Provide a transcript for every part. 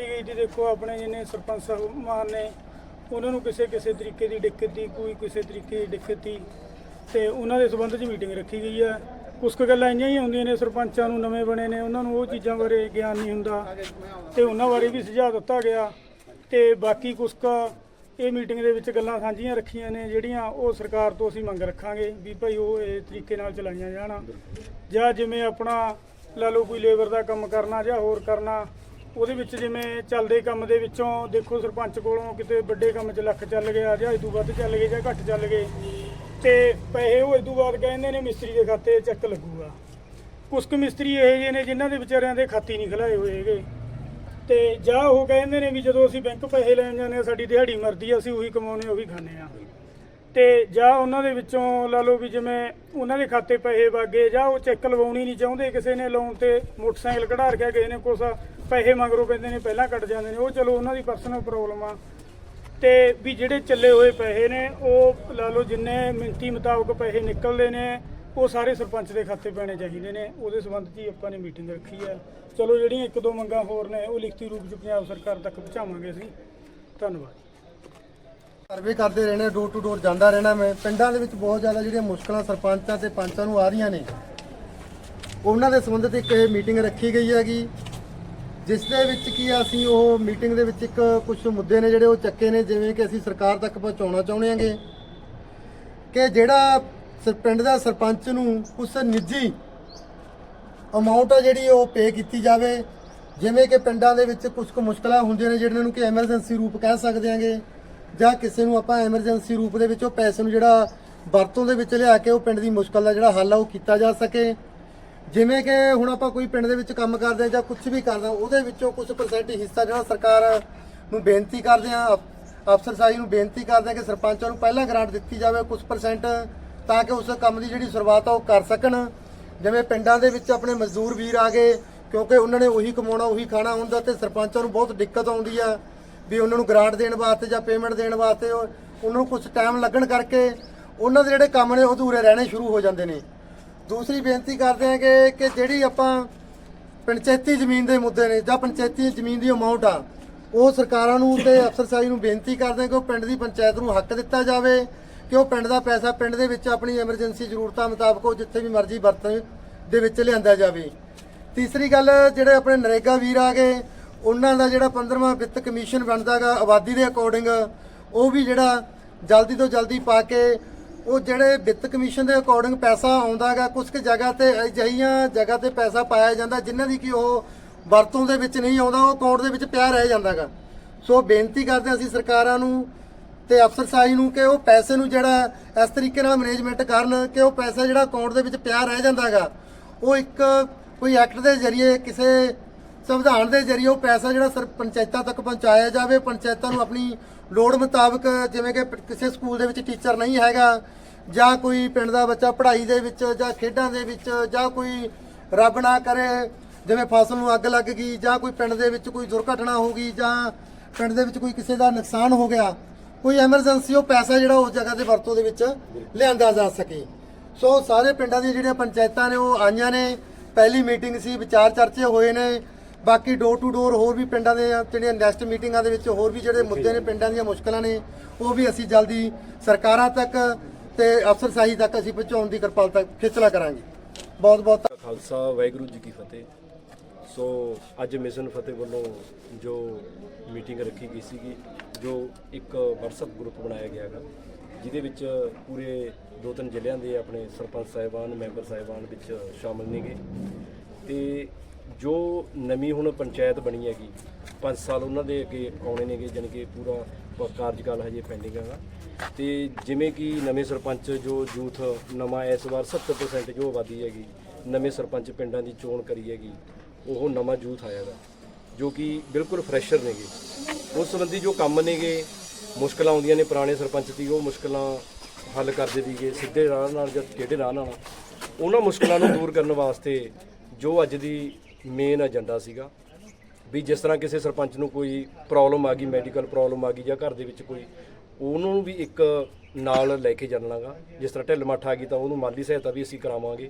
ਕੀਤੀ ਗਈ ਜੀ ਦੇਖੋ ਆਪਣੇ ਜਿੰਨੇ ਸਰਪੰਚ ਸਾਹਿਬ ਮਾਨ ਨੇ, ਉਹਨਾਂ ਨੂੰ ਕਿਸੇ ਕਿਸੇ ਤਰੀਕੇ ਦੀ ਦਿੱਕਤ ਦੀ, ਕੋਈ ਕਿਸੇ ਤਰੀਕੇ ਦੀ ਦਿੱਕਤ ਦੀ ਤੇ ਉਹਨਾਂ ਦੇ ਸਬੰਧ 'ਚ ਮੀਟਿੰਗ ਰੱਖੀ ਗਈ ਹੈ ਕੁਝ ਕੁ ਗੱਲਾਂ ਇੰਨੀਆਂ ਹੀ ਹੁੰਦੀਆਂ ਨੇ, ਸਰਪੰਚਾਂ ਨੂੰ ਨਵੇਂ ਬਣੇ ਨੇ, ਉਹਨਾਂ ਨੂੰ ਉਹ ਚੀਜ਼ਾਂ ਬਾਰੇ ਗਿਆਨ ਨਹੀਂ ਹੁੰਦਾ ਤੇ ਉਹਨਾਂ ਬਾਰੇ ਵੀ ਸੁਝਾਅ ਦਿੱਤਾ ਗਿਆ ਤੇ ਬਾਕੀ ਕੁਝ ਕੁ ਇਹ ਮੀਟਿੰਗ ਦੇ ਵਿੱਚ ਗੱਲਾਂ ਸਾਂਝੀਆਂ ਰੱਖੀਆਂ ਨੇ, ਜਿਹੜੀਆਂ ਉਹ ਸਰਕਾਰ ਤੋਂ ਅਸੀਂ ਮੰਗ ਰੱਖਾਂਗੇ ਵੀ ਭਾਈ ਉਹ ਇਹ ਤਰੀਕੇ ਨਾਲ ਚਲਾਈਆਂ ਜਾਣ। ਜਾਂ ਜਿਵੇਂ ਆਪਣਾ ਲਾ ਲਓ ਕੋਈ ਲੇਬਰ ਦਾ ਕੰਮ ਕਰਨਾ ਜਾਂ ਹੋਰ ਕਰਨਾ ਉਹਦੇ ਵਿੱਚ ਜਿਵੇਂ ਚੱਲਦੇ ਕੰਮ ਦੇ ਵਿੱਚੋਂ ਦੇਖੋ ਸਰਪੰਚ ਕੋਲੋਂ ਕਿਤੇ ਵੱਡੇ ਕੰਮ 'ਚ ਲੱਖ ਚੱਲ ਗਿਆ ਜਾਂ ਇਦੋਂ ਵੱਧ ਚੱਲ ਗਏ ਜਾਂ ਘੱਟ ਚੱਲ ਗਏ ਤੇ ਪੈਸੇ ਉਹ ਇਦੋਂ ਬਾਅਦ ਕਹਿੰਦੇ ਨੇ ਮਿਸਤਰੀ ਦੇ ਖਾਤੇ 'ਚ ਚੈੱਕ ਲੱਗੂਗਾ। ਕੁਝ ਕੁ ਮਿਸਤਰੀ ਇਹੋ ਜਿਹੇ ਨੇ ਜਿਨ੍ਹਾਂ ਦੇ ਵਿਚਾਰਿਆਂ ਦੇ ਖਾਤੇ ਨਹੀਂ ਖੁਲਾਏ ਹੋਏ ਹੈਗੇ। ਤੇ ਜਾਂ ਉਹ ਕਹਿੰਦੇ ਨੇ ਵੀ ਜਦੋਂ ਅਸੀਂ ਬੈਂਕ ਪੈਸੇ ਲੈਣ ਜਾਂਦੇ ਆ ਸਾਡੀ ਦਿਹਾੜੀ ਮਰਦੀ ਆ, ਅਸੀਂ ਉਹੀ ਕਮਾਉਨੇ ਉਹੀ ਖਾਂਦੇ ਆ ਤੇ ਜਾਂ ਉਹਨਾਂ ਦੇ ਵਿੱਚੋਂ ਲਾ ਲਓ ਵੀ ਜਿਵੇਂ ਉਹਨਾਂ ਦੇ ਖਾਤੇ ਪੈਸੇ ਵਾਗੇ ਜਾਂ ਉਹ ਚੈੱਕ ਲਵਾਉਣੀ ਨਹੀਂ ਚਾਹੁੰਦੇ, ਕਿਸੇ ਨੇ ਲੋਨ ਤੇ ਮੋਟਰਸਾਈਕਲ ਕਢਾ ਰੱਖਿਆ, ਕਿਸੇ ਨੇ ਕੁਛ ਪੈਸੇ ਮੰਗਰੋ ਕਹਿੰਦੇ ਨੇ, ਪਹਿਲਾਂ ਕੱਟ ਜਾਂਦੇ ਨੇ, ਉਹ ਚਲੋ ਉਹਨਾਂ ਦੀ ਪਰਸਨਲ ਪ੍ਰੋਬਲਮ ਆ। ਤੇ ਵੀ ਜਿਹੜੇ ਚੱਲੇ ਹੋਏ ਪੈਸੇ ਨੇ, ਉਹ ਲਾ ਲਓ ਜਿੰਨੇ ਮਿੰਤੀ ਮੁਤਾਬਕ ਪੈਸੇ ਨਿਕਲਦੇ ਨੇ, ਉਹ ਸਾਰੇ ਸਰਪੰਚ ਦੇ ਖਾਤੇ ਪੈਣੇ ਚਾਹੀਦੇ ਨੇ। ਉਹਦੇ ਸੰਬੰਧ 'ਚ ਹੀ ਆਪਾਂ ਨੇ ਮੀਟਿੰਗ ਰੱਖੀ ਆ। ਚਲੋ ਜਿਹੜੀਆਂ ਇੱਕ ਦੋ ਮੰਗਾਂ ਹੋਰ ਨੇ, ਉਹ ਲਿਖਤੀ ਰੂਪ 'ਚ ਪੰਜਾਬ ਸਰਕਾਰ ਤੱਕ ਪਹੁੰਚਾਵਾਂਗੇ ਅਸੀਂ। ਧੰਨਵਾਦ। ਸਰਵੇ ਕਰਦੇ ਰਹਿਣਾ ਡੋਰ ਟੂ ਡੋਰ ਜਾਂਦਾ ਰਹਿਣਾ ਮੈਂ। ਪਿੰਡਾਂ ਦੇ ਵਿੱਚ ਬਹੁਤ ਜ਼ਿਆਦਾ ਜਿਹੜੀਆਂ ਮੁਸ਼ਕਲਾਂ ਸਰਪੰਚਾਂ ਤੇ ਪੰਚਾਂ ਨੂੰ ਆ ਰਹੀਆਂ ਨੇ। ਉਹਨਾਂ ਦੇ ਸੰਬੰਧਿਤ ਇੱਕ ਇਹ ਮੀਟਿੰਗ ਰੱਖੀ ਗਈ ਹੈਗੀ। ਜਿਸ ਦੇ ਵਿੱਚ ਕੀ ਆ, ਅਸੀਂ ਉਹ ਮੀਟਿੰਗ ਦੇ ਵਿੱਚ ਇੱਕ ਕੁਝ ਮੁੱਦੇ ਨੇ ਜਿਹੜੇ ਉਹ ਚੱਕੇ ਨੇ, ਜਿਵੇਂ ਕਿ ਅਸੀਂ ਸਰਕਾਰ ਤੱਕ ਪਹੁੰਚਾਉਣਾ ਚਾਹੁੰਦੇ ਹਾਂਗੇ ਕਿ ਜਿਹੜਾ ਸਰ- ਪਿੰਡ ਦਾ ਸਰਪੰਚ ਨੂੰ ਕੁਝ ਨਿੱਜੀ ਅਮਾਉਂਟ ਆ ਜਿਹੜੀ ਉਹ ਪੇ ਕੀਤੀ ਜਾਵੇ, ਜਿਵੇਂ ਕਿ ਪਿੰਡਾਂ ਦੇ ਵਿੱਚ ਕੁਝ ਕੁ ਮੁਸ਼ਕਲਾਂ ਹੁੰਦੀਆਂ ਨੇ ਜਿਹੜੀਆਂ ਨੂੰ ਕਿ ਐਮਰਜੈਂਸੀ ਰੂਪ ਕਹਿ ਸਕਦੇ ਹਾਂਗੇ, ਜਾਂ ਕਿਸੇ ਨੂੰ ਆਪਾਂ ਐਮਰਜੈਂਸੀ ਰੂਪ ਦੇ ਵਿੱਚ ਉਹ ਪੈਸੇ ਨੂੰ ਜਿਹੜਾ ਵਰਤੋਂ ਦੇ ਵਿੱਚ ਲਿਆ ਕੇ ਉਹ ਪਿੰਡ ਦੀ ਮੁਸ਼ਕਲ ਦਾ ਜਿਹੜਾ ਹੱਲ ਆ ਉਹ ਕੀਤਾ ਜਾ ਸਕੇ। ਜਿਵੇਂ ਕਿ ਹੁਣ ਆਪਾਂ ਕੋਈ ਪਿੰਡ ਦੇ ਵਿੱਚ ਕੰਮ ਕਰਦੇ ਹਾਂ ਜਾਂ ਕੁਝ ਵੀ ਕਰਦੇ ਹਾਂ, ਉਹਦੇ ਵਿੱਚੋਂ ਕੁਝ ਪਰਸੈਂਟ ਹਿੱਸਾ ਜਿਹੜਾ ਸਰਕਾਰ ਨੂੰ ਬੇਨਤੀ ਕਰਦੇ ਹਾਂ, ਅਫ- ਅਫਸਰਸ਼ਾਹੀ ਨੂੰ ਬੇਨਤੀ ਕਰਦੇ ਹਾਂ ਕਿ ਸਰਪੰਚਾਂ ਨੂੰ ਪਹਿਲਾਂ ਗ੍ਰਾਂਟ ਦਿੱਤੀ ਜਾਵੇ ਕੁਝ ਪਰਸੈਂਟ ਤਾਂ ਕਿ ਉਸ ਕੰਮ ਦੀ ਜਿਹੜੀ ਸ਼ੁਰੂਆਤ ਆ ਉਹ ਕਰ ਸਕਣ। ਜਿਵੇਂ ਪਿੰਡਾਂ ਦੇ ਵਿੱਚ ਆਪਣੇ ਮਜ਼ਦੂਰ ਵੀਰ ਆ ਗਏ, ਕਿਉਂਕਿ ਉਹਨਾਂ ਨੇ ਉਹੀ ਕਮਾਉਣਾ, ਉਹੀ ਖਾਣਾ ਹੁੰਦਾ ਤੇ ਸਰਪੰਚਾਂ ਨੂੰ ਬਹੁਤ ਦਿੱਕਤ ਆਉਂਦੀ ਆ ਵੀ ਉਹਨਾਂ ਨੂੰ ਗ੍ਰਾਂਟ ਦੇਣ ਵਾਸਤੇ ਜਾਂ ਪੇਮੈਂਟ ਦੇਣ ਵਾਸਤੇ ਉਹਨਾਂ ਨੂੰ ਕੁਝ ਟਾਈਮ ਲੱਗਣ ਕਰਕੇ ਉਹਨਾਂ ਦੇ ਜਿਹੜੇ ਕੰਮ ਨੇ ਉਹ ਅਧੂਰੇ ਰਹਿਣੇ ਸ਼ੁਰੂ ਹੋ ਜਾਂਦੇ ਨੇ। ਦੂਸਰੀ ਬੇਨਤੀ ਕਰਦੇ ਹਾਂ ਕਿ ਕਿ ਜਿਹੜੀ ਆਪਾਂ ਪੰਚਾਇਤੀ ਜ਼ਮੀਨ ਦੇ ਮੁੱਦੇ ਨੇ ਜਾਂ ਪੰਚਾਇਤੀ ਜ਼ਮੀਨ ਦੀ ਅਮਾਉਂਟ ਆ, ਉਹ ਸਰਕਾਰਾਂ ਨੂੰ ਤੇ ਅਫਸਰਸ਼ਾਹੀ ਨੂੰ ਬੇਨਤੀ ਕਰਦੇ ਹਾਂ ਕਿ ਉਹ ਪਿੰਡ ਦੀ ਪੰਚਾਇਤ ਨੂੰ ਹੱਕ ਦਿੱਤਾ ਜਾਵੇ ਕਿ ਉਹ ਪਿੰਡ ਦਾ ਪੈਸਾ ਪਿੰਡ ਦੇ ਵਿੱਚ ਆਪਣੀ ਐਮਰਜੈਂਸੀ ਜ਼ਰੂਰਤਾਂ ਮੁਤਾਬਕ ਉਹ ਜਿੱਥੇ ਵੀ ਮਰਜ਼ੀ ਵਰਤਣ ਦੇ ਵਿੱਚ ਲਿਆਂਦਾ ਜਾਵੇ। ਤੀਸਰੀ ਗੱਲ, ਜਿਹੜੇ ਆਪਣੇ ਨਰੇਗਾ ਵੀਰ ਆ ਗਏ, ਉਹਨਾਂ ਦਾ ਜਿਹੜਾ 15ਵਾਂ ਵਿੱਤ ਕਮਿਸ਼ਨ ਬਣਦਾਗਾ ਆਬਾਦੀ ਦੇ ਅਕੋਰਡਿੰਗ ਉਹ ਵੀ ਜਿਹੜਾ ਜਲਦੀ ਤੋਂ ਜਲਦੀ ਪਾ ਕੇ ਉਹ ਜਿਹੜੇ ਵਿੱਤ ਕਮਿਸ਼ਨ ਦੇ ਅਕੋਰਡਿੰਗ ਪੈਸਾ ਆਉਂਦਾਗਾ ਕੁਝ ਕੁ ਜਗ੍ਹਾ ਤੇ ਅਜਿਹੀਆਂ ਜਗ੍ਹਾ ਤੇ ਪੈਸਾ ਪਾਇਆ ਜਾਂਦਾ, ਜਿਨ੍ਹਾਂ ਦੀ ਕਿ ਉਹ ਵਰਤੋਂ ਦੇ ਵਿੱਚ ਨਹੀਂ ਆਉਂਦਾ, ਉਹ ਅਕਾਊਂਟ ਦੇ ਵਿੱਚ ਪਿਆ ਰਹਿ ਜਾਂਦਾਗਾ। ਸੋ ਬੇਨਤੀ ਕਰਦੇ ਹਾਂ ਅਸੀਂ ਸਰਕਾਰਾਂ ਨੂੰ ਤੇ ਅਫਸਰਸ਼ਾਹੀ ਨੂੰ ਕਿ ਉਹ ਪੈਸੇ ਨੂੰ ਜਿਹੜਾ ਇਸ ਤਰੀਕੇ ਨਾਲ ਮੈਨੇਜਮੈਂਟ ਕਰਨ, ਕਿ ਉਹ ਪੈਸਾ ਜਿਹੜਾ ਅਕਾਊਂਟ ਦੇ ਵਿੱਚ ਪਿਆ ਰਹਿ ਜਾਂਦਾਗਾ, ਉਹ ਇੱਕ ਕੋਈ ਐਕਟ ਦੇ ਜ਼ਰੀਏ ਕਿਸੇ ਸੰਵਿਧਾਨ ਦੇ ਜ਼ਰੀਏ ਉਹ ਪੈਸਾ ਜਿਹੜਾ ਸਰ ਪੰਚਾਇਤਾਂ ਤੱਕ ਪਹੁੰਚਾਇਆ ਜਾਵੇ, ਪੰਚਾਇਤਾਂ ਨੂੰ ਆਪਣੀ ਲੋੜ ਮੁਤਾਬਕ ਜਿਵੇਂ ਕਿ ਕਿਸੇ ਸਕੂਲ ਦੇ ਵਿੱਚ ਟੀਚਰ ਨਹੀਂ ਹੈਗਾ, ਜਾਂ ਕੋਈ ਪਿੰਡ ਦਾ ਬੱਚਾ ਪੜ੍ਹਾਈ ਦੇ ਵਿੱਚ ਜਾਂ ਖੇਡਾਂ ਦੇ ਵਿੱਚ ਜਾਂ ਕੋਈ ਰੱਬ ਨਾ ਕਰੇ, ਜਿਵੇਂ ਫਸਲ ਨੂੰ ਅੱਗ ਲੱਗ ਗਈ ਜਾਂ ਕੋਈ ਪਿੰਡ ਦੇ ਵਿੱਚ ਕੋਈ ਦੁਰਘਟਨਾ ਹੋ ਗਈ ਜਾਂ ਪਿੰਡ ਦੇ ਵਿੱਚ ਕੋਈ ਕਿਸੇ ਦਾ ਨੁਕਸਾਨ ਹੋ ਗਿਆ, ਕੋਈ ਐਮਰਜੈਂਸੀ ਉਹ ਪੈਸਾ ਜਿਹੜਾ ਉਸ ਜਗ੍ਹਾ ਤੇ ਵਰਤੋਂ ਦੇ ਵਿੱਚ ਲਿਆਂਦਾ ਜਾ ਸਕੇ। ਸੋ ਸਾਰੇ ਪਿੰਡਾਂ ਦੀਆਂ ਜਿਹੜੀਆਂ ਪੰਚਾਇਤਾਂ ਨੇ ਉਹ ਆਈਆਂ ਨੇ, ਪਹਿਲੀ ਮੀਟਿੰਗ ਸੀ, ਵਿਚਾਰ ਚਰਚੇ ਹੋਏ ਨੇ ਬਾਕੀ ਡੋਰ ਟੂ ਡੋਰ ਹੋਰ ਵੀ ਪਿੰਡਾਂ ਦੇ ਜਿਹੜੀਆਂ ਨੈਕਸਟ ਮੀਟਿੰਗਾਂ ਦੇ ਵਿੱਚ ਹੋਰ ਵੀ ਜਿਹੜੇ ਮੁੱਦੇ ਨੇ ਪਿੰਡਾਂ ਦੀਆਂ ਮੁਸ਼ਕਲਾਂ ਨੇ, ਉਹ ਵੀ ਅਸੀਂ ਜਲਦੀ ਸਰਕਾਰਾਂ ਤੱਕ ਤੇ ਅਫਸਰਸ਼ਾਹੀ ਤੱਕ ਅਸੀਂ ਪਹੁੰਚਾਉਣ ਦੀ ਕਿਰਪਾਲਤਾ ਖਿੱਚਲਾ ਕਰਾਂਗੇ। ਬਹੁਤ ਬਹੁਤ ਖਾਲਸਾ, ਵਾਹਿਗੁਰੂ ਜੀ ਕੀ ਫਤਿਹ। ਸੋ ਅੱਜ ਮਿਸ਼ਨ ਫਤਿਹ ਵੱਲੋਂ ਜੋ ਮੀਟਿੰਗ ਰੱਖੀ ਗਈ ਸੀਗੀ, ਜੋ ਇੱਕ WhatsApp ਗਰੁੱਪ ਬਣਾਇਆ ਗਿਆ ਹੈਗਾ, ਜਿਹਦੇ ਵਿੱਚ ਪੂਰੇ ਦੋ ਤਿੰਨ ਜ਼ਿਲ੍ਹਿਆਂ ਦੇ ਆਪਣੇ ਸਰਪੰਚ ਸਾਹਿਬਾਨ, ਮੈਂਬਰ ਸਾਹਿਬਾਨ ਵਿੱਚ ਸ਼ਾਮਲ ਨੇਗੇ। ਤੇ ਜੋ ਨਵੀਂ ਹੁਣ ਪੰਚਾਇਤ ਬਣੀ ਹੈਗੀ 5 ਸਾਲ ਉਹਨਾਂ ਦੇ ਅੱਗੇ ਆਉਣੇ ਨੇਗੇ, ਜਾਣੀ ਕਿ ਪੂਰਾ ਕਾਰਜਕਾਲ ਹਜੇ ਪੈਂਡਿੰਗ ਹੈਗਾ। ਤੇ ਜਿਵੇਂ ਕਿ ਨਵੇਂ ਸਰਪੰਚ ਜੋ ਯੂਥ ਨਵਾਂ ਇਸ ਵਾਰ 70% ਜੋ ਆਬਾਦੀ ਹੈਗੀ, ਨਵੇਂ ਸਰਪੰਚ ਪਿੰਡਾਂ ਦੀ ਚੋਣ ਕਰੀ ਹੈਗੀ, ਉਹ ਨਵਾਂ ਯੂਥ ਆਇਆ ਆਇਆਗਾ ਜੋ ਕਿ ਬਿਲਕੁਲ ਫਰੈਸ਼ਰ ਨੇਗੇ। ਉਸ ਸੰਬੰਧੀ ਜੋ ਕੰਮ ਨੇਗੇ, ਮੁਸ਼ਕਲਾਂ ਆਉਂਦੀਆਂ ਨੇ ਪੁਰਾਣੇ ਸਰਪੰਚ ਦੀ, ਉਹ ਮੁਸ਼ਕਲਾਂ ਹੱਲ ਕਰਦੇ ਦੇਦੀਗੇ ਸਿੱਧੇ ਰਾਹ ਨਾਲ ਜਾਂ ਟੇਢੇ ਰਾਹ ਨਾਲ, ਉਹਨਾਂ ਮੁਸ਼ਕਲਾਂ ਨੂੰ ਦੂਰ ਕਰਨ ਵਾਸਤੇ ਜੋ ਅੱਜ ਦੀ ਮੇਨ ਏਜੰਡਾ ਸੀਗਾ ਵੀ ਜਿਸ ਤਰ੍ਹਾਂ ਕਿਸੇ ਸਰਪੰਚ ਨੂੰ ਕੋਈ ਪ੍ਰੋਬਲਮ ਆ ਗਈ ਮੈਡੀਕਲ ਪ੍ਰੋਬਲਮ ਆ ਗਈ ਜਾਂ ਘਰ ਦੇ ਵਿੱਚ ਕੋਈ, ਉਹਨੂੰ ਵੀ ਇੱਕ ਨਾਲ ਲੈ ਕੇ ਚੱਲਣਾਗਾ ਜਿਸ ਤਰ੍ਹਾਂ ਢਿੱਲ ਮੱਠ ਆ ਗਈ ਤਾਂ ਉਹਨੂੰ ਮਾਲੀ ਸਹਾਇਤਾ ਵੀ ਅਸੀਂ ਕਰਾਵਾਂਗੇ।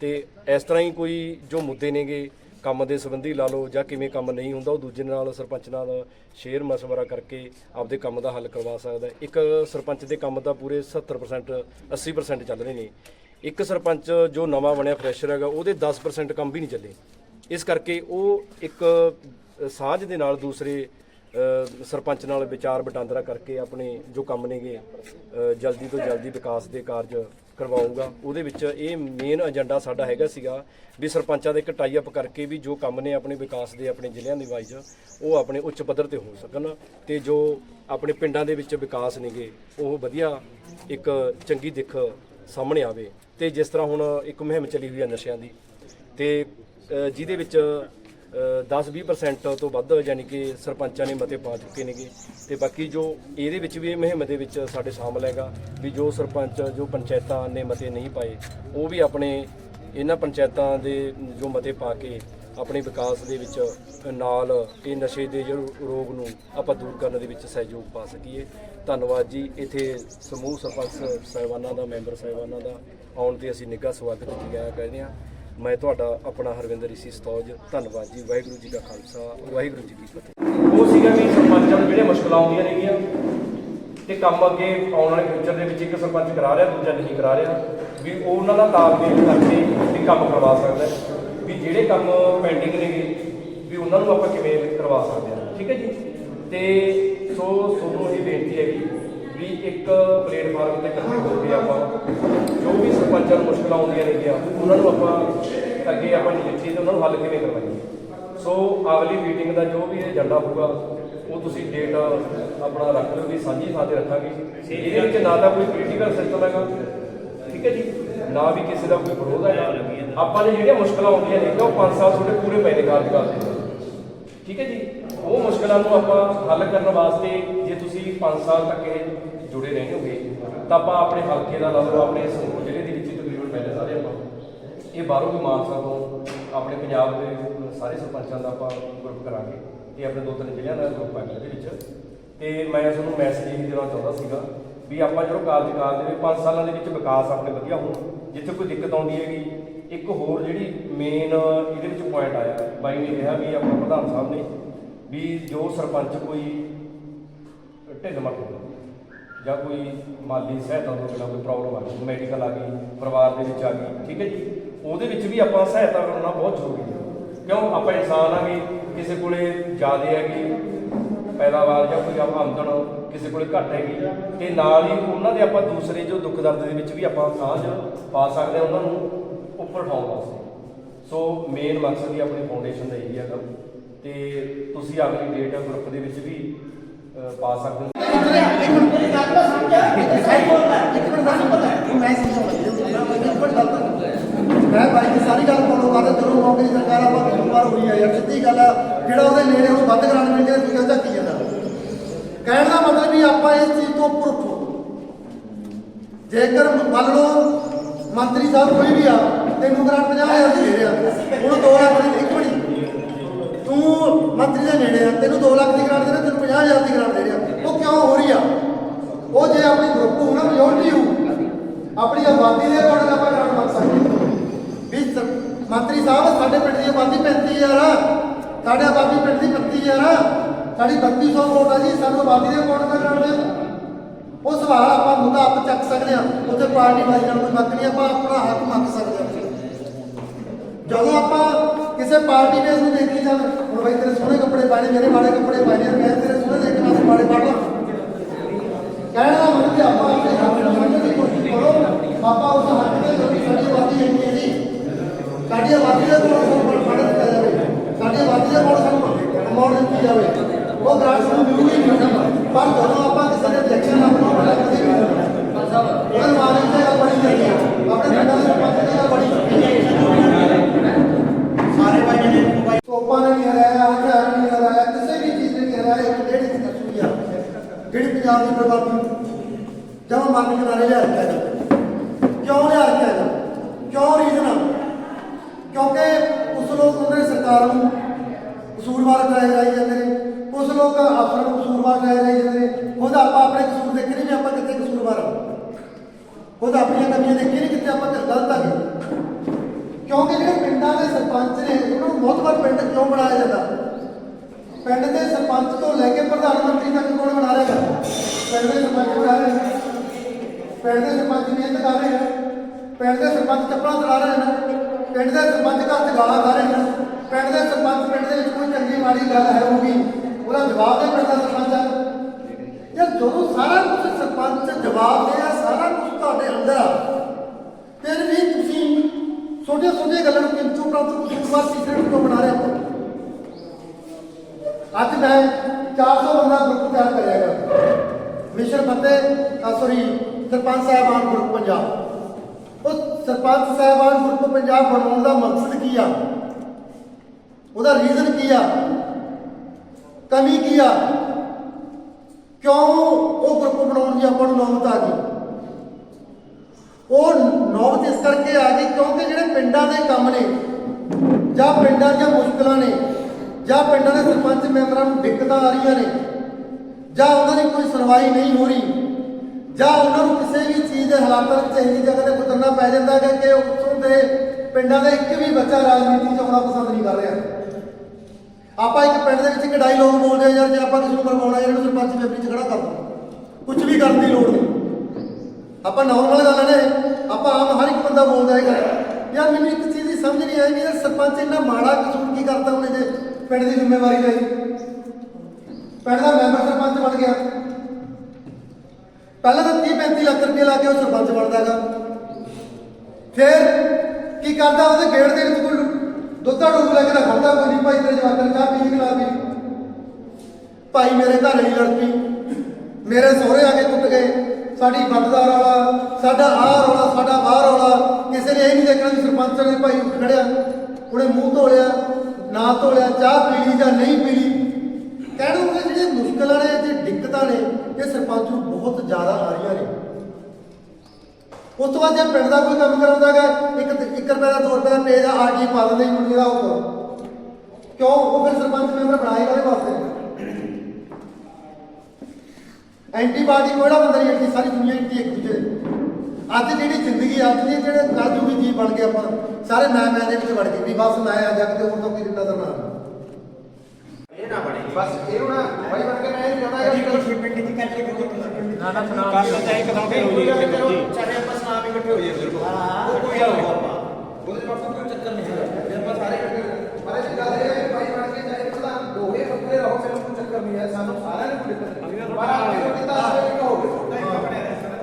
ਤੇ ਇਸ ਤਰ੍ਹਾਂ ਹੀ ਕੋਈ ਜੋ ਮੁੱਦੇ ਨੇਗੇ, ਕੰਮ ਦੇ ਸੰਬੰਧੀ ਲਾ ਲਓ ਜਾਂ ਕਿਵੇਂ ਕੰਮ ਨਹੀਂ ਹੁੰਦਾ, ਉਹ ਦੂਜੇ ਨਾਲ, ਸਰਪੰਚ ਨਾਲ ਸ਼ੇਅਰ ਮਸ਼ਵਰਾ ਕਰਕੇ ਆਪਦੇ ਕੰਮ ਦਾ ਹੱਲ ਕਰਵਾ ਸਕਦਾ ਇੱਕ ਸਰਪੰਚ ਦੇ ਕੰਮ ਤਾਂ ਪੂਰੇ 70% 80% ਚੱਲ ਰਹੇ ਨੇ। ਇੱਕ ਸਰਪੰਚ ਜੋ ਨਵਾਂ ਬਣਿਆ ਫਰੈਸ਼ਰ ਹੈਗਾ, ਉਹਦੇ 10% ਕੰਮ ਵੀ ਨਹੀਂ ਚੱਲੇ। ਇਸ ਕਰਕੇ ਉਹ ਇੱਕ ਸਾਂਝ ਦੇ ਨਾਲ ਦੂਸਰੇ ਸਰਪੰਚ ਨਾਲ ਵਿਚਾਰ ਵਟਾਂਦਰਾ ਕਰਕੇ ਆਪਣੇ ਜੋ ਕੰਮ ਨੇਗੇ ਜਲਦੀ ਤੋਂ ਜਲਦੀ ਵਿਕਾਸ ਦੇ ਕਾਰਜ ਕਰਵਾਊਗਾ। ਉਹਦੇ ਵਿੱਚ ਇਹ ਮੇਨ ਏਜੰਡਾ ਸਾਡਾ ਹੈਗਾ ਸੀਗਾ ਵੀ ਸਰਪੰਚਾਂ ਦੇ ਇੱਕ ਟਾਈ ਅਪ ਕਰਕੇ ਵੀ ਜੋ ਕੰਮ ਨੇ ਆਪਣੇ ਵਿਕਾਸ ਦੇ ਆਪਣੇ ਜ਼ਿਲ੍ਹਿਆਂ ਦੇ ਵਾਈਜ਼, ਉਹ ਆਪਣੇ ਉੱਚ ਪੱਧਰ ਤੇ ਹੋ ਸਕਣ ਤੇ ਜੋ ਆਪਣੇ ਪਿੰਡਾਂ ਦੇ ਵਿੱਚ ਵਿਕਾਸ ਨੇਗੇ, ਉਹ ਵਧੀਆ ਇੱਕ ਚੰਗੀ ਦਿੱਖ ਸਾਹਮਣੇ ਆਵੇ। ਤੇ ਜਿਸ ਤਰ੍ਹਾਂ ਹੁਣ ਇੱਕ ਮੁਹਿੰਮ ਚੱਲੀ ਹੋਈ ਹੈ ਨਸ਼ਿਆਂ ਦੀ, ਤੇ ਜਿਹਦੇ ਵਿੱਚ 10-20% ਤੋਂ ਵੱਧ ਯਾਨੀ ਕਿ ਸਰਪੰਚਾਂ ਨੇ ਮਤੇ ਪਾ ਚੁੱਕੇ ਨੇਗੇ। ਤੇ ਬਾਕੀ ਜੋ ਇਹਦੇ ਵਿੱਚ ਵੀ ਇਹ ਮੁਹਿੰਮ ਦੇ ਵਿੱਚ ਸਾਡੇ ਸ਼ਾਮਲ ਹੈਗਾ ਵੀ ਜੋ ਸਰਪੰਚ, ਜੋ ਪੰਚਾਇਤਾਂ ਨੇ ਮਤੇ ਨਹੀਂ ਪਾਏ, ਉਹ ਵੀ ਆਪਣੇ ਇਹਨਾਂ ਪੰਚਾਇਤਾਂ ਦੇ ਜੋ ਮਤੇ ਪਾ ਕੇ ਆਪਣੇ ਵਿਕਾਸ ਦੇ ਵਿੱਚ ਨਾਲ ਇਹ ਨਸ਼ੇ ਦੇ ਜੋ ਰੋਗ ਨੂੰ ਆਪਾਂ ਦੂਰ ਕਰਨ ਦੇ ਵਿੱਚ ਸਹਿਯੋਗ ਪਾ ਸਕੀਏ। ਧੰਨਵਾਦ ਜੀ। ਇੱਥੇ ਸਮੂਹ ਸਰਪੰਚ ਸਾਹਿਬਾਨਾਂ ਦਾ, ਮੈਂਬਰ ਸਾਹਿਬਾਨਾਂ ਦਾ ਆਉਣ ਤੇ ਅਸੀਂ ਨਿੱਘਾ ਸਵਾਗਤ ਕੀਤਾ ਕਰਦੇ ਹਾਂ। ਮੈਂ ਤੁਹਾਡਾ ਆਪਣਾ ਹਰਵਿੰਦਰ ਈਸੀ ਸਤੌਜ, ਧੰਨਵਾਦ ਜੀ, ਵਾਹਿਗੁਰੂ ਜੀ ਕਾ ਖਾਲਸਾ, ਵਾਹਿਗੁਰੂ ਜੀ ਕੀ ਫਤਿਹ। ਉਹ ਸੀਗਾ ਵੀ ਸਰਪੰਚਾਂ ਨੂੰ ਜਿਹੜੀਆਂ ਮੁਸ਼ਕਲਾਂ ਆਉਂਦੀਆਂ ਨੇਗੀਆਂ ਤੇ ਕੰਮ ਅੱਗੇ ਆਉਣ ਵਾਲੇ ਫਿਊਚਰ ਦੇ ਵਿੱਚ ਇੱਕ ਸਰਪੰਚ ਕਰਾ ਰਿਹਾ, ਦੂਜਾ ਨਹੀਂ ਕਰਾ ਰਿਹਾ, ਵੀ ਉਹ ਉਹਨਾਂ ਦਾ ਤਾਲਮੇਲ ਕਰਕੇ ਵੀ ਕੰਮ ਕਰਵਾ ਸਕਦਾ ਵੀ ਜਿਹੜੇ ਕੰਮ ਪੈਂਡਿੰਗ ਨੇਗੇ, ਵੀ ਉਹਨਾਂ ਨੂੰ ਆਪਾਂ ਕਿਵੇਂ ਕਰਵਾ ਸਕਦੇ ਹਾਂ। ਠੀਕ ਹੈ ਜੀ? ਤੇ ਸੋ ਤੁਹਾਨੂੰ ਇਹ ਬੇਨਤੀ ਹੈ ਕਿ ਵੀ ਇੱਕ ਪਲੇਟਫਾਰਮ ਤੇ ਇਕੱਠੇ ਹੋ ਕੇ ਆਪਾਂ ਜੋ ਵੀ ਸਰਪੰਚਾਂ ਨੂੰ ਮੁਸ਼ਕਲਾਂ ਆਉਂਦੀਆਂ ਨੇਗੀਆਂ ਉਹਨਾਂ ਨੂੰ ਆਪਾਂ ਅੱਗੇ ਆਪਾਂ ਨਜਿੱਠੀਏ ਤੇ ਉਹਨਾਂ ਨੂੰ ਹੱਲ ਕਿਵੇਂ ਕਰਵਾਈਏ? ਸੋ ਅਗਲੀ ਮੀਟਿੰਗ ਦਾ ਜੋ ਵੀ ਏਜੰਡਾ ਹੋਊਗਾ ਉਹ ਤੁਸੀਂ ਡੇਟ ਆਪਣਾ ਰੱਖ ਲਓ ਵੀ ਸਾਂਝੀ ਥਾਂ ਤੇ ਰੱਖਾਂਗੇ। ਇਹਦੇ ਵਿੱਚ ਨਾ ਤਾਂ ਕੋਈ ਪੋਲੀਟੀਕਲ ਸਿਸਟਮ ਹੈਗਾ ਠੀਕ ਹੈ ਜੀ? ਨਾ ਵੀ ਕਿਸੇ ਦਾ ਕੋਈ ਵਿਰੋਧ ਹੈਗਾ। ਆਪਾਂ ਨੇ ਜਿਹੜੀਆਂ ਮੁਸ਼ਕਲਾਂ ਆਉਂਦੀਆਂ ਨੇ ਉਹ 5 ਸਾਲ ਤੁਹਾਡੇ ਪੂਰੇ ਪਏ ਨੇ ਕਾਰਜਕਾਲ ਦੇ। ਠੀਕ ਹੈ ਜੀ? ਉਹ ਮੁਸ਼ਕਲਾਂ ਨੂੰ ਆਪਾਂ ਹੱਲ ਕਰਨ ਵਾਸਤੇ 5 ਸਾਲ ਤੱਕ ਇਹ ਜੁੜੇ ਰਹਿਣੋਗੇ ਤਾਂ ਆਪਾਂ ਆਪਣੇ ਹਲਕੇ ਦਾ ਲਾ ਲਓ, ਆਪਣੇ ਸਮੂਹ ਜ਼ਿਲ੍ਹੇ ਦੇ ਵਿੱਚ ਤਕਰੀਬਨ ਪਹਿਲੇ ਸਾਰੇ ਆਪਾਂ। ਇਹ ਬਾਹਰੋਂ ਵੀ ਮਾਨਸਾ ਤੋਂ ਆਪਣੇ ਪੰਜਾਬ ਦੇ ਸਾਰੇ ਸਰਪੰਚਾਂ ਦਾ ਆਪਾਂ ਗਰੁੱਪ ਕਰਾਂਗੇ। ਇਹ ਆਪਣੇ ਦੋ ਤਿੰਨ ਜ਼ਿਲ੍ਹਿਆਂ ਦਾ ਗਰੁੱਪ ਹੈ ਇਹਦੇ ਵਿੱਚ। ਤੇ ਮੈਂ ਤੁਹਾਨੂੰ ਮੈਸੇਜ ਇਹ ਦੇਣਾ ਚਾਹੁੰਦਾ ਸੀਗਾ ਵੀ ਆਪਾਂ ਜਦੋਂ ਕਾਰਜਕਾਲ ਦੇ ਵਿੱਚ 5 ਸਾਲਾਂ ਦੇ ਵਿੱਚ ਵਿਕਾਸ ਆਪਣੇ ਵਧੀਆ ਹੋਣ, ਜਿੱਥੇ ਕੋਈ ਦਿੱਕਤ ਆਉਂਦੀ ਹੈਗੀ, ਇੱਕ ਹੋਰ ਜਿਹੜੀ ਮੇਨ ਇਹਦੇ ਵਿੱਚ ਪੁਆਇੰਟ ਆਇਆ। ਬਾਈ ਨੇ ਕਿਹਾ ਵੀ ਆਪਣਾ ਪ੍ਰਧਾਨ ਸਾਹਿਬ ਨੇ ਵੀ ਜੋ ਸਰਪੰਚ ਕੋਈ ਢਿੱਲ ਮੱਠ ਹੁੰਦਾ ਜਾਂ ਕੋਈ ਮਾਲੀ ਸਹਾਇਤਾ ਤੋਂ ਬਿਨਾਂ ਕੋਈ ਪ੍ਰੋਬਲਮ ਆ ਗਈ ਮੈਡੀਕਲ ਆ ਗਈ, ਪਰਿਵਾਰ ਦੇ ਵਿੱਚ ਆ ਗਈ, ਠੀਕ ਹੈ ਜੀ? ਉਹਦੇ ਵਿੱਚ ਵੀ ਆਪਾਂ ਸਹਾਇਤਾ ਕਰਨਾ ਬਹੁਤ ਜ਼ਰੂਰੀ ਹੈ। ਕਿਉਂ? ਆਪਾਂ ਇਨਸਾਨ ਆਗੇ ਕਿਸੇ ਕੋਲੇ ਜ਼ਿਆਦਾ ਹੈਗੀ ਪੈਦਾਵਾਰ ਜਾਂ ਕੋਈ ਆਪਾਂ ਆਮਦਨ ਕਿਸੇ ਕੋਲੇ ਘੱਟ ਹੈਗੀ, ਤੇ ਨਾਲ ਹੀ ਉਹਨਾਂ ਦੇ ਆਪਾਂ ਦੂਸਰੇ ਜੋ ਦੁੱਖ ਦਰਦ ਦੇ ਵਿੱਚ ਵੀ ਆਪਾਂ ਸਾਂਝ ਪਾ ਸਕਦੇ ਹਾਂ ਉਹਨਾਂ ਨੂੰ ਉੱਪਰ ਉਠਾਉਣ ਵਾਸਤੇ। ਸੋ ਮੇਨ ਮਕਸਦ ਹੀ ਆਪਣੀ ਫਾਊਂਡੇਸ਼ਨ ਦਾ ਇਹੀ ਹੈਗਾ। ਤੇ ਤੁਸੀਂ ਅਗਲੀ ਡੇਟ ਗਰੁੱਪ ਦੇ ਵਿੱਚ ਵੀ ਪਾ ਸਕਦੇ ਹੋ। ਮੈਂ ਬਾਈ ਦੀ ਸਾਰੀ ਗੱਲ ਫੋਲੋ ਕਰਦਾ ਜਦੋਂ ਮੌਕੇ ਦੀ ਸਰਕਾਰ ਆਪਾਂ ਕਿੰਨੀ ਹੋਈ ਆ ਯਾਰ ਸਿੱਧੀ ਗੱਲ ਆ ਜਿਹੜਾ ਉਹਦੇ ਨੇੜੇ ਉਹਨੂੰ ਵੱਧ ਕਰਾਉਣ ਮਿਲ ਗਿਆ ਦੂਜਾ ਝੱਕੀ ਜਾਂਦਾ ਕਹਿਣ ਦਾ ਮਤਲਬ ਵੀ ਆਪਾਂ ਇਸ ਚੀਜ਼ ਤੋਂ ਉੱਪਰ ਉੱਠੋ। ਜੇਕਰ ਮੰਨ ਲਓ ਮੰਤਰੀ ਸਾਹਿਬ ਕੋਈ ਵੀ ਆ, ਤੈਨੂੰ ਗ੍ਰਾਂਟ 50000 ਦੀ ਦੇ ਰਿਹਾ। ਹੁਣ 2 ਲੱਖ ਦੀ ਇੱਕ ਮਿੰਟ ਤੂੰ ਮੰਤਰੀ ਦੇ ਨੇੜੇ ਆ, ਤੈਨੂੰ 2 ਲੱਖ ਦੀ ਗ੍ਰਾਂਟ ਦੇ ਰਿਹਾ ਤੈਨੂੰ 50000 ਦੀ ਗ੍ਰਾਂਟ ਦੇ ਰਿਹਾ ਉਹ ਕਿਉਂ ਹੋ ਰਹੀ ਆ? ਉਹ ਜੇ ਆਪਣੀ ਗਰੁੱਪ ਹੋਣਾ ਮੈਜੋਰਟੀ ਹੋ ਆਪਣੀ ਆਬਾਦੀ ਦੇ ਅਕੋਰਡਿੰਗ ਆਪਾਂ ਗ੍ਰਾਂਟ ਮੰਗ ਸਕਦੇ ਵੀ ਮੰਤਰੀ ਸਾਹਿਬ, ਸਾਡੇ ਪਿੰਡ ਦੀ ਆਬਾਦੀ 35000 ਆ। ਸਾਡੇ ਆਬਾਦੀ ਪਿੰਡ ਦੀ 35000 ਆ। ਸਾਡੀ 3200 ਵੋਟ ਆ ਜੀ, ਸਾਨੂੰ ਆਬਾਦੀ ਦੇ ਅਕੋਰਡਿੰਗ ਦਾ ਗ੍ਰਾਂਟ ਦਿਓ। ਉਹ ਸਵਾਲ ਆਪਾਂ ਮੁੱਦਾ ਆਪ ਚੱਕ ਸਕਦੇ ਹਾਂ ਉੱਥੇ ਪਾਰਟੀ ਵਾਲੀ ਨਾਲ ਕੋਈ ਮੱਕ ਨਹੀਂ, ਆਪਾਂ ਆਪਣਾ ਹੱਕ ਮੰਗ ਸਕਦੇ ਹਾਂ ਜਦੋਂ ਆਪਾਂ ਕਿਸੇ ਪਾਰਟੀ ਨੇ ਨੂੰ ਦੇਖੀ ਜਾਂਦੇ ਹੁਣ ਮੇਰੇ ਮਾੜੇ ਕੱਪੜੇ ਪਾਏ ਨੇ ਮੈਂ ਤੇਰੇ ਸੋਹਣੇ ਦੇਖ ਕੇ ਮੈਂ ਮਾੜੇ ਪਾ ਲਾਂ ਕਹਿਣ ਦਾ ਮਤਲਬ ਕਿ ਆਪਾਂ ਆਪਣੇ ਹੱਕ ਨੂੰ ਮੰਨਣ ਦੀ ਕੋਸ਼ਿਸ਼ ਕਰੋ ਆਪਾਂ ਉਸ ਹੱਕ ਦੇ ਵਿੱਚ ਸਾਡੀ ਆਬਾਦੀ ਇੰਨੀ ਹੈ ਜੀ ਸਾਡੀ ਆਬਾਦੀ ਦੇ ਕੋਲ ਸਾਨੂੰ ਫੜ ਦਿੱਤਾ ਜਾਵੇ ਸਾਡੀ ਆਬਾਦੀ ਦੇ ਕੋਲ ਸਾਨੂੰ ਅਮਾਉਂਟ ਦਿੱਤੀ ਜਾਵੇ ਉਹ ਗ੍ਰਾਂਟ ਸਾਨੂੰ ਮਿਲੂਗੀ ਹੀ ਮਿਲੂਗੀ ਪਰ ਜਦੋਂ ਆਪਾਂ ਕਿਸੇ ਦੇ ਇਲੈਕਸ਼ਨ ਆਪਣਾ ਬੜਾ ਕਦੇ ਵੀ ਨਹੀਂ ਉਹਨਾਂ ਨੂੰ ਆਣੇ ਤੇ ਗੱਲ ਬੜੀ ਜਾਂਦੀ ਹੈ ਆਪਣੇ ਪਿੰਡਾਂ ਦੇ ਸਰਪੰਚ ਦੀ ਗੱਲ ਬੜੀ ਜਾਂਦੀ ਹੈ ਸਾਰੇ ਭਾਈ ਨੇ ਤੋਪਾਂ ਨੇ ਨਹੀਂ ਹਰਾਇਆ ਹਥਿਆਰ ਨੇ ਨਹੀਂ ਹਰਾਇਆ ਕਿਸੇ ਵੀ ਚੀਜ਼ ਨੇ ਨਹੀਂ ਹਰਾਇਆ ਇੱਕ ਡੇਢ ਇੰਚ ਤਸਵੀਰ ਆ ਜਿਹੜੀ ਪੰਜਾਬ ਦੀ ਬਰਬਾਦੀ ਜਦ ਮਨ ਕਿਨਾਰੇ ਲਿਆ ਰੱਖਿਆ ਜਾਂਦਾ ਕਿਉਂ ਲਿਆ ਰੱਖਿਆ ਜਾਂਦਾ ਕਿਉਂ ਰੀਜ਼ਨ ਕਿਉਂਕਿ ਉਸ ਲੋਕ ਉਹਨਾਂ ਦੀ ਸਰਕਾਰ ਨੂੰ ਕਸੂਰਵਾਰ ਕਰਾਏ ਜਾਈ ਜਾਂਦੇ ਨੇ ਕੁਝ ਲੋਕ ਅਫਸਰਾਂ ਨੂੰ ਕਸੂਰਵਾਰ ਕਰਾਏ ਜਾਈ ਜਾਂਦੇ ਨੇ ਖੁਦ ਆਪਾਂ ਆਪਣੇ ਕਸੂਰ ਦੇਖੇ ਨਹੀਂ ਵੀ ਆਪਾਂ ਕਿੱਥੇ ਕਸੂਰਵਾਰ ਹਾਂ ਖੁਦ ਆਪਣੀਆਂ ਕਮੀਆਂ ਦੇਖੀ ਨਹੀਂ ਕਿੱਥੇ ਆਪਾਂ ਗਲਤ ਆ ਗਏ ਕਿਉਂਕਿ ਜਿਹੜੇ ਪਿੰਡਾਂ ਦੇ ਸਰਪੰਚ ਨੇ ਉਹਨਾਂ ਨੂੰ ਮੋਤਬਰ ਪਿੰਡ ਕਿਉਂ ਬਣਾਇਆ ਜਾਂਦਾ ਪਿੰਡ ਦੇ ਸਰਪੰਚ ਤੋਂ ਲੈ ਕੇ ਪ੍ਰਧਾਨ ਮੰਤਰੀ ਤੱਕ ਕੌਣ ਬਣਾ ਰਿਹਾ ਹੈ ਪਿੰਡ ਦੇ ਸਰਪੰਚ ਬਣਾ ਰਹੇ ਨੇ। ਪਿੰਡ ਦੇ ਸਰਪੰਚ ਮਿਹਨਤ ਕਰ ਰਹੇ ਨੇ। ਪਿੰਡ ਦੇ ਸਰਪੰਚ ਚੱਪਲਾਂ ਚਲਾ ਰਹੇ ਨੇ। ਪਿੰਡ ਦੇ ਸਰਪੰਚ ਘਰ 'ਚ ਗਾਲਾਂ ਖਾ ਰਹੇ ਨੇ। ਪਿੰਡ ਦੇ ਸਰਪੰਚ ਪਿੰਡ ਦੇ ਵਿੱਚ ਕੋਈ ਚੰਗੀ ਮਾੜੀ ਗੱਲ ਹੈ ਉਹ ਵੀ। ਉਹਦਾ ਜਵਾਬ ਦੇ ਪਿੰਡ ਦਾ ਸਰਪੰਚ ਆ। ਯਾਰ ਜਦੋਂ ਸਾਰਾ ਕੁਝ ਸਰਪੰਚ ਜਵਾਬ ਦੇ ਆ ਸਾਰਾ ਕੁਝ ਤੁਹਾਡੇ ਅੰਦਰ ਆ, ਫਿਰ ਵੀ ਤੁਸੀਂ ਛੋਟੀਆਂ ਛੋਟੀਆਂ ਗੱਲਾਂ ਨੂੰ ਕਿੰਤੂ ਪ੍ਰੰਤੂ ਕੁਝ ਵਾਰ ਸੀਕ੍ਰੇਟ ਕਿਉਂ ਬਣਾ ਰਹੇ ਹੋ। ਅੱਜ ਮੈਂ 400 ਬੰਦਾ ਗਰੁੱਪ ਤਿਆਰ ਕਰਿਆ ਗਾ। ਮਿਸ਼ਨ ਫਤਿਹ ਸੌਰੀ ਸਰਪੰਚ ਸਾਹਿਬਾਨ ਗਰੁੱਪ ਪੰਜਾਬ। ਉਹ ਸਰਪੰਚ ਸਾਹਿਬਾਨ ਗਰੁੱਪ ਪੰਜਾਬ ਬਣਾਉਣ ਦਾ ਮਕਸਦ ਕੀ ਆ? ਉਹਦਾ ਰੀਜ਼ਨ ਕੀ ਆ? ਕਮੀ ਕੀ ਆ? ਕਿਉਂ ਉਹ ਗਰੁੱਪ ਬਣਾਉਣ ਦੀ ਆਪਾਂ ਨੂੰ ਨੌਬਤ ਆ ਗਈ? ਉਹ ਨੌਬਤ ਇਸ ਕਰਕੇ ਆ ਗਈ ਕਿਉਂਕਿ ਜਿਹੜੇ ਪਿੰਡਾਂ ਦੇ ਕੰਮ ਨੇ ਜਾਂ ਪਿੰਡਾਂ ਦੀਆਂ ਮੁਸ਼ਕਲਾਂ ਨੇ ਜਾਂ ਪਿੰਡਾਂ ਦੇ ਸਰਪੰਚ ਮੈਂਬਰਾਂ ਨੂੰ ਦਿੱਕਤਾਂ ਆ ਰਹੀਆਂ ਨੇ, ਜਾਂ ਉਹਨਾਂ ਦੀ ਕੋਈ ਸੁਣਵਾਈ ਨਹੀਂ ਹੋ ਰਹੀ, ਜਾਂ ਉਹਨਾਂ ਨੂੰ ਕਿਸੇ ਵੀ ਚੀਜ਼ ਦੇ ਹਾਲਾਤਾਂ ਵਿੱਚ ਇਹੋ ਜਿਹੀ ਜਗ੍ਹਾ ਤੇ ਗੁਜ਼ਰਨਾ ਪੈ ਜਾਂਦਾ ਹੈ ਕਿ ਉੱਥੋਂ ਦੇ ਪਿੰਡਾਂ ਦਾ ਇੱਕ ਵੀ ਬੱਚਾ ਰਾਜਨੀਤੀ 'ਚ ਆਉਣਾ ਪਸੰਦ ਨਹੀਂ ਕਰ ਰਿਹਾ। ਆਪਾਂ ਇੱਕ ਪਿੰਡ ਦੇ ਵਿੱਚ ਇੱਕ ਡਾਇਲੋਗ ਬੋਲਦੇ ਆ ਯਾਰ, ਜੇ ਆਪਾਂ ਕਿਸੇ ਨੂੰ ਮਰਵਾਉਣਾ ਯਾਰ ਇਹਨੂੰ ਸਰਪੰਚ ਫੈਬਰੀ 'ਚ ਖੜਾ ਕਰ ਦੋ। ਕੁਝ ਵੀ ਕਰਨ ਦੀ ਲੋੜ ਨਹੀਂ। ਆਪਾਂ ਨਾਰਮਲ ਗੱਲ ਨੇ, ਆਪਾਂ ਆਮ ਹਰ ਇੱਕ ਬੰਦਾ ਬੋਲਦਾ ਹੈਗਾ। ਯਾਰ, ਮੈਨੂੰ ਇੱਕ ਚੀਜ਼ ਦੀ ਸਮਝ ਨਹੀਂ ਆਈ ਵੀ ਯਾਰ ਸਰਪੰਚ ਇੰਨਾ ਮਾੜਾ ਕਸੂਰ ਕੀ ਕਰਦਾ ਉਹਨੇ ਜੇ? ਪਿੰਡ ਦੀ ਜ਼ਿੰਮੇਵਾਰੀ ਲਈ। ਪਿੰਡ ਦਾ ਮੈਂਬਰ ਸਰਪੰਚ ਬਣ ਗਿਆ। ਪਹਿਲਾਂ ਤਾਂ 30 35 ਲੱਖ ਰੁਪਏ ਲਾ ਕੇ ਉਹ ਸਰਪੰਚ ਬਣਦਾਗਾ ਫਿਰ ਕੀ ਕਰਦਾ ਉਹਦੇ ਗੇੜ ਦੇ ਵਿੱਚ ਕੋਈ ਦੁੱਧ ਡੂਬ ਲੈ ਕੇ ਰੱਖਦਾ ਕੋਈ ਨਹੀਂ, ਭਾਈ ਤੇਰੇ ਜਵਾਕਾਂ ਨੂੰ ਚਾਹ ਪੀਣੀ ਖਿਲਾ ਪੀ। ਭਾਈ ਮੇਰੇ ਘਰ ਨਹੀਂ ਲੜ ਪਈ ਮੇਰੇ ਸਹੁਰੇ ਆ ਕੇ ਕੁੱਟ ਗਏ। ਸਾਡੀ ਬੰਦਦਾਰ ਵਾਲਾ ਸਾਡਾ ਆਹ ਰੌਲਾ, ਸਾਡਾ ਬਾਹਰ ਰੌਲਾ। ਕਿਸੇ ਨੇ ਇਹ ਨਹੀਂ ਦੇਖਣਾ ਵੀ ਸਰਪੰਚ ਨੇ ਭਾਈ ਉੱਠ ਖੜਿਆ, ਉਹਨੇ ਮੂੰਹ ਧੋਲਿਆ ਨਾ ਧੋਲਿਆ ਚਾਹ ਪੀ ਲਈ ਜਾਂ ਨਹੀਂ ਪੀਲੀ, ਕਹਿਣ ਨੂੰ ਕਿ ਜਿਹੜੇ ਮੁਸ਼ਕਲਾਂ ਨੇ ਤੇ ਦਿੱਕਤਾਂ ਨੇ, ਇਹ ਸਰਪੰਚ ਨੂੰ ਬਹੁਤ ਜ਼ਿਆਦਾ ਆ ਰਹੀਆਂ ਨੇ। ਉਸ ਤੋਂ ਬਾਅਦ ਜੇ ਪਿੰਡ ਦਾ ਕੋਈ ਕੰਮ ਕਰਾਉਂਦਾ ਹੈਗਾ, ਇੱਕ ਇੱਕ ਰੁਪਏ ਦਾ 2 ਰੁਪਏ ਦਾ ਪੇਜ ਆਰਟੀ ਪਾ ਦਿੰਦੇ ਹੀ ਮੁੰਡੇ ਦਾ ਉਹ ਕਿਉਂ? ਉਹ ਫਿਰ ਸਰਪੰਚ ਮੈਂਬਰ ਬਣਾਏ ਉਹਦੇ ਵਾਸਤੇ? ਐਂਟੀਬਾਡੀ ਕੋੜਾ ਬੰਦਾ ਨਹੀਂ ਐਂਟੀ ਸਾਰੀ ਦੁਨੀਆ ਐਂਟੀ ਇੱਕ ਦੂਜੇ ਅੱਜ ਜਿਹੜੀ ਜ਼ਿੰਦਗੀ ਅੱਜ ਦੇ ਜਿਹੜੇ ਕਲਯੁਗੀ ਜੀ ਬਣ ਗਏ ਆਪਾਂ ਸਾਰੇ ਮੈਂ ਮੈਂ ਦੇ ਵਿੱਚ ਵੜ ਗਏ ਵੀ ਬਸ ਮੈਂ ਆ ਜੱਗ ਤੇ ਹੋਰ ਤਾਂ ਕੋਈ ਨਜ਼ਰ ਨਾ। ਆਵੇ ਇਹ ਨਾ ਬਣੇ। ਬਸ ਇਹ ਨਾ ਭਾਈ ਬਣ ਕੇ ਮੈਂ ਇਹ ਚਾਹੁੰਦਾ ਹੈਗਾ ਕਿ ਪਿੰਡ ਦੀ ਕਰਕੇ ਕਿਸੇ ਪਿੰਡ ਨਾ ਨਾ ਸੁਣਾ ਕਰ ਤਾਂ ਚਾਹੇ ਕਦੋਂ ਤੇ ਹੋ ਜਾਏ ਚਾਹੇ ਆਪਾਂ ਸੁਣਾ ਵੀ ਇਕੱਠੇ ਹੋ ਜਾਏ ਬਿਲਕੁਲ ਉਹ ਕੋਈ ਗੱਲ ਨਹੀਂ। ਉਹਦੇ ਨਾਲ ਕੋਈ ਚੱਕਰ ਨਹੀਂ ਹੈਗਾ। ਜੇ ਆਪਾਂ ਸਾਰੇ ਇਕੱਠੇ ਪਰ ਇਹ ਗੱਲ ਇਹ ਹੈ ਭਾਈ ਬਣ ਕੇ ਚਾਹੇ ਤੁਸੀਂ ਦੋਹੇ ਵੱਖਰੇ ਰਹੋ ਫਿਰ ਕੋਈ ਚੱਕਰ ਨਹੀਂ ਹੈ। ਸਾਨੂੰ ਸਾਰਿਆਂ ਨੂੰ ਕੋਈ ਦਿੱਕਤ ਨਹੀਂ। ਪਰ ਆਪੇ ਨੂੰ ਕਿਤਾ ਆਵੇ ਇੱਕ ਹੋਵੇ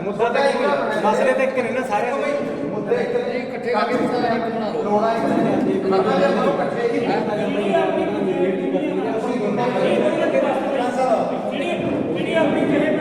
ਮੁੱਦਾ ਤਾਂ ਇੱਕ ਮਸਲੇ ਤੇ ਇੱਕ ਨਹੀਂ ਨਾ ਸਾਰਿਆਂ ਦੇ। ਮੁੱਦੇ ਇੱਕ ਜੀ ਇਕੱਠੇ ਕਰਕੇ ਲੋੜਾ ਇੱਕ ਮਤਲਬ ਜੇ ਆਪਾਂ ਇਕੱਠੇ ਹੀ ਜਿਹੜੀ ਆਪਣੀ ਜਿਹੜੇ ਦੁਨੀਆ